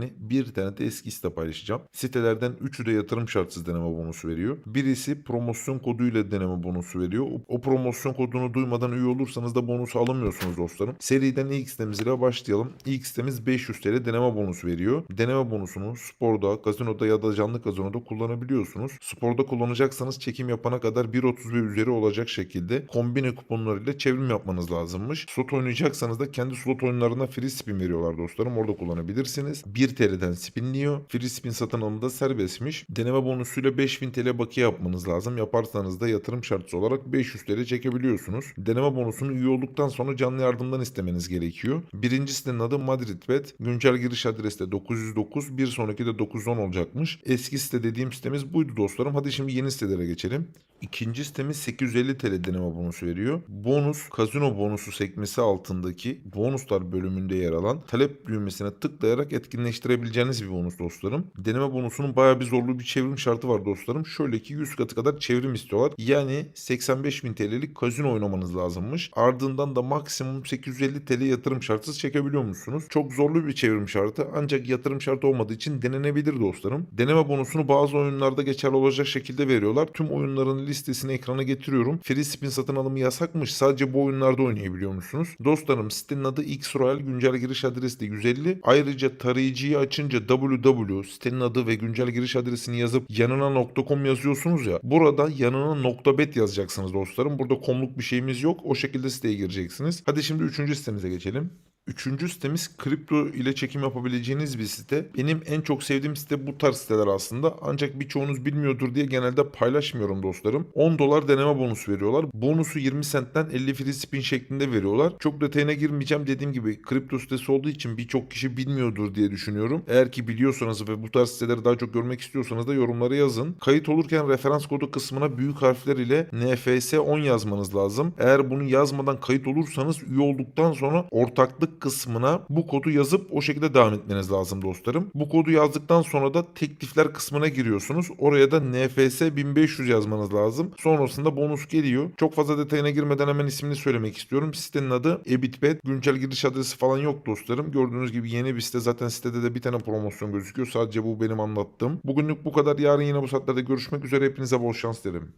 bir tane de eski site paylaşacağım. Sitelerden üçü de yatırım şartsız deneme bonusu veriyor. Birisi promosyon koduyla deneme bonusu veriyor. O, promosyon kodunu duymadan üye olursanız da bonusu alamıyorsunuz dostlarım. Seriden ilk sitemiz ile başlayalım. İlk sitemiz 500 TL deneme bonusu veriyor. Deneme bonusunu sporda, gazinoda ya da canlı gazinoda kullanabiliyorsunuz. Sporda kullanacaksanız çekim yapana kadar 1.30 ve üzeri olacak şekilde kombine kuponlarıyla çevrim yapmanız lazımmış. Slot oynayacaksanız da kendi slot oyunlarına free spin veriyorlar dostlarım. Orada kullanabilirsiniz. 1 TL'den spinliyor. Free spin satın alımda serbestmiş. Deneme bonusuyla 5000 TL bakiye yapmanız lazım. Yaparsanız da yatırım şartısı olarak 500 TL çekebiliyorsunuz. Deneme bonusunu üye olduktan sonra canlı yardımdan istemeniz gerekiyor. Birinci sitenin adı Madridbet. Güncel giriş adresi de 909. Bir sonraki de 910 olacakmış. Eski site dediğim sitemiz buydu dostlarım. Hadi şimdi yeni sitelere geçelim. İkinci sitemiz 850 TL deneme bonusu veriyor. Bonus, kazino bonusu sekmesi altındaki bonuslar bölümünde yer alan talep düğmesine tıklayarak etkinleştirebileceğiniz bir bonus dostlarım. Deneme bonusunun bayağı bir zorlu bir çevrim şartı var dostlarım. Şöyle ki 100 katı kadar çevrim istiyorlar. Yani 85.000 TL'lik kazino oynamanız lazımmış. Ardından da maksimum 850 TL yatırım şartsız çekebiliyor musunuz? Çok zorlu bir çevrim şartı ancak yatırım şartı olmadığı için denenebilir dostlarım. Deneme bonusunu bazı oyunlarda geçerli olacak şekilde veriyorlar. Tüm oyunların listesini ekrana getiriyorum. Free spin satın alımı yasakmış. Sadece bu oyunlarda oynayabiliyor musunuz? Dostlarım sitenin adı X Royal güncel giriş adresi de 150. Ayrıca tarayıcıyı açınca www sitenin adı ve güncel giriş adresini yazıp yanına .com yazıyorsunuz ya. Burada yanına .bet yazacaksınız dostlarım. Burada komluk bir şeyimiz yok. O şekilde siteye gireceksiniz. Hadi şimdi üçüncü sitemize geçelim. Üçüncü sitemiz kripto ile çekim yapabileceğiniz bir site. Benim en çok sevdiğim site bu tarz siteler aslında. Ancak birçoğunuz bilmiyordur diye genelde paylaşmıyorum dostlarım. 10 dolar deneme bonusu veriyorlar. Bonusu 20 centten 50 free spin şeklinde veriyorlar. Çok detayına girmeyeceğim. Dediğim gibi kripto sitesi olduğu için birçok kişi bilmiyordur diye düşünüyorum. Eğer ki biliyorsanız ve bu tarz siteleri daha çok görmek istiyorsanız da yorumlara yazın. Kayıt olurken referans kodu kısmına büyük harfler ile NFS 10 yazmanız lazım. Eğer bunu yazmadan kayıt olursanız üye olduktan sonra ortaklık kısmına bu kodu yazıp o şekilde devam etmeniz lazım dostlarım. Bu kodu yazdıktan sonra da teklifler kısmına giriyorsunuz. Oraya da NFS 1500 yazmanız lazım. Sonrasında bonus geliyor. Çok fazla detayına girmeden hemen ismini söylemek istiyorum. Sitenin adı Ebitbet. Güncel giriş adresi falan yok dostlarım. Gördüğünüz gibi yeni bir site. Zaten sitede de bir tane promosyon gözüküyor. Sadece bu benim anlattığım. Bugünlük bu kadar. Yarın yine bu saatlerde görüşmek üzere. Hepinize bol şans derim.